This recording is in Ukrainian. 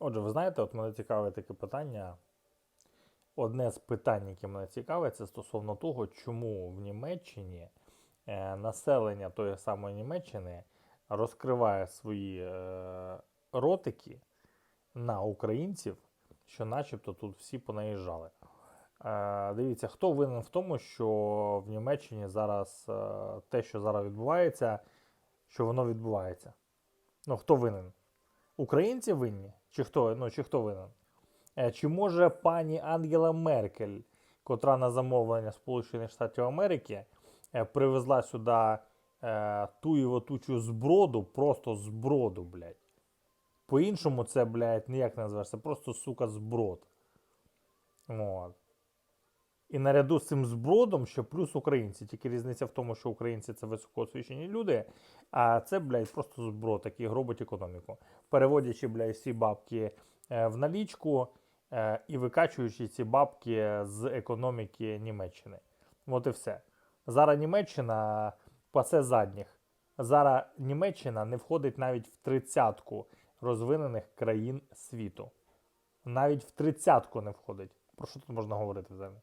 Отже, ви знаєте, от мене цікаве таке питання. Одне з питань, яке мене цікавить, це стосовно того, чому в Німеччині е, населення тої самої Німеччини розкриває свої е, ротики на українців, що начебто тут всі понаїжджали. Е, дивіться, хто винен в тому, що в Німеччині зараз те, що зараз відбувається, що воно відбувається. Ну, хто винен? Українці винні? Чи хто, ну, чи хто винен? Е, Чи може пані Ангела Меркель, котра на замовлення Сполучених Штатів Америки е, привезла сюди е, ту і отучу зброду, просто зброду, блядь. По-іншому це, блядь, ніяк не це просто, сука, зброд. От. І наряду з цим збродом ще плюс українці. Тільки різниця в тому, що українці це високоосвічені люди, а це, блядь, просто зброд, який гробить економіку. Переводячи, блядь, всі бабки е, в налічку е, і викачуючи ці бабки з економіки Німеччини. От і все. Зараз Німеччина пасе задніх. Зараз Німеччина не входить навіть в тридцятку розвинених країн світу. Навіть в тридцятку не входить. Про що тут можна говорити взагалі?